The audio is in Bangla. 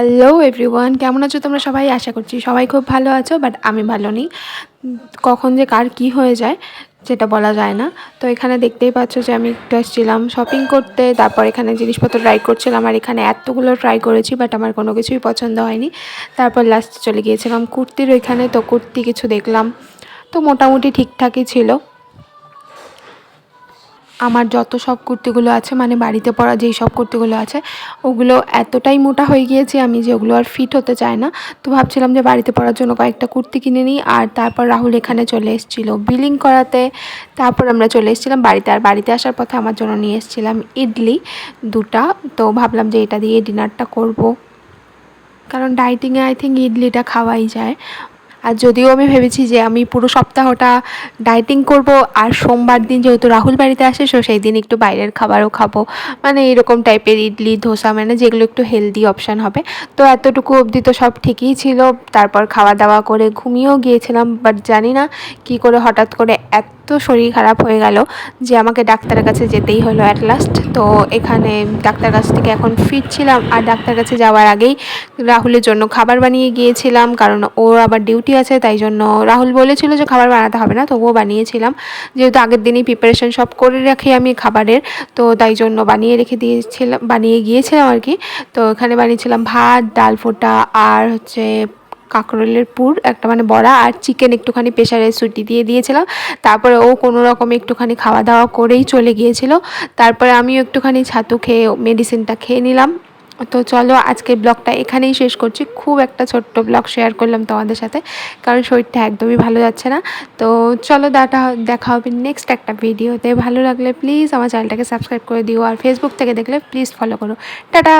হ্যালো এভরিওয়ান, কেমন আছো তোমরা সবাই? আশা করছি সবাই খুব ভালো আছো, বাট আমি ভালো নেই। কখন যে কার কি হয়ে যায় যেটা বলা যায় না। তো এখানে দেখতেই পাচ্ছ যে আমি একটু এসেছিলাম শপিং করতে, তারপর এখানে জিনিসপত্র ট্রাই করছিলাম, আর এখানে এতগুলো ট্রাই করেছি বাট আমার কোনো কিছুই পছন্দ হয়নি। তারপর লাস্টে চলে গিয়েছিলাম কুর্তির ওইখানে, তো কুর্তি কিছু দেখলাম। তো মোটামুটি ঠিকঠাকই ছিল। আমার যত সব কুর্তিগুলো আছে মানে বাড়িতে পরা যেই সব কুর্তিগুলো আছে, ওগুলো এতটাই মোটা হয়ে গিয়েছে আমি যে ওগুলো আর ফিট হতে চায় না। তো ভাবছিলাম যে বাড়িতে পরার জন্য কয়েকটা কুর্তি কিনে নিই, আর তারপর রাহুল এখানে চলে এসেছিল বিলিং করাতে। তারপর আমরা চলে এসেছিলাম বাড়িতে, আর বাড়িতে আসার পথে আমার জন্য নিয়ে এসেছিলাম ইডলি দুটা। তো ভাবলাম যে এটা দিয়ে ডিনারটা করব। কারণ ডাইটিংয়ে আই থিঙ্ক ইডলিটা খাওয়াই যায়। আর যদিও আমি ভেবেছি যে আমি পুরো সপ্তাহটা ডায়েটিং করব, আর সোমবার দিন যেহেতু রাহুল বাড়িতে আসে সো সেই দিন একটু বাইরের খাবারও খাব। মানে এরকম টাইপের ইডলি, ধোসা মানে যেগুলো একটু হেলদি অপশান হবে। তো এতটুকু অবধি তো সব ঠিকই ছিল। তারপর খাওয়া দাওয়া করে ঘুমিয়েও গিয়েছিলাম বাট জানি না কী করে হঠাৎ করে এত শরীর খারাপ হয়ে গেল যে আমাকে ডাক্তারের কাছে যেতেই হলো অ্যাট লাস্ট তো এখানে ডাক্তার কাছ থেকে এখন ফিরছিলাম আর ডাক্তার কাছে যাওয়ার আগেই রাহুলের জন্য খাবার বানিয়ে গিয়েছিলাম, কারণ ওর আবার ডিউটি আছে, তাই জন্য রাহুল বলেছিল যে খাবার বানাতে হবে না, তবুও বানিয়েছিলাম। যেহেতু আগের দিনই প্রিপারেশন সব করে রাখি আমি খাবারের, তো তাই জন্য বানিয়ে রেখে দিয়েছিলাম, বানিয়ে গিয়েছিলাম আর কি। তো এখানে বানিয়েছিলাম ভাত, ডাল ফোটা আর হচ্ছে কাঁকরোলের পুর, একটা মানে বড়া আর চিকেন একটুখানি প্রেশারে সুটি দিয়ে দিয়েছিলাম। তারপরে ও কোনো রকম একটুখানি খাওয়া দাওয়া করেই চলে গিয়েছিল। তারপরে আমিও একটুখানি ছাতু খেয়ে মেডিসিনটা খেয়ে নিলাম। তো চলো আজকে ব্লগটা এখানেই শেষ করছি। খুব একটা ছোট্ট ব্লগ শেয়ার করলাম তোমাদের সাথে, কারণ শরীরটা একদমই ভালো যাচ্ছে না। তো চলো দাটা দেখা হবে নেক্সট একটা ভিডিওতে ভালো লাগলে প্লিজ আমার চ্যানেলটাকে সাবস্ক্রাইব করে দিও আর ফেসবুক থেকে দেখলে প্লিজ ফলো করো। টাটা!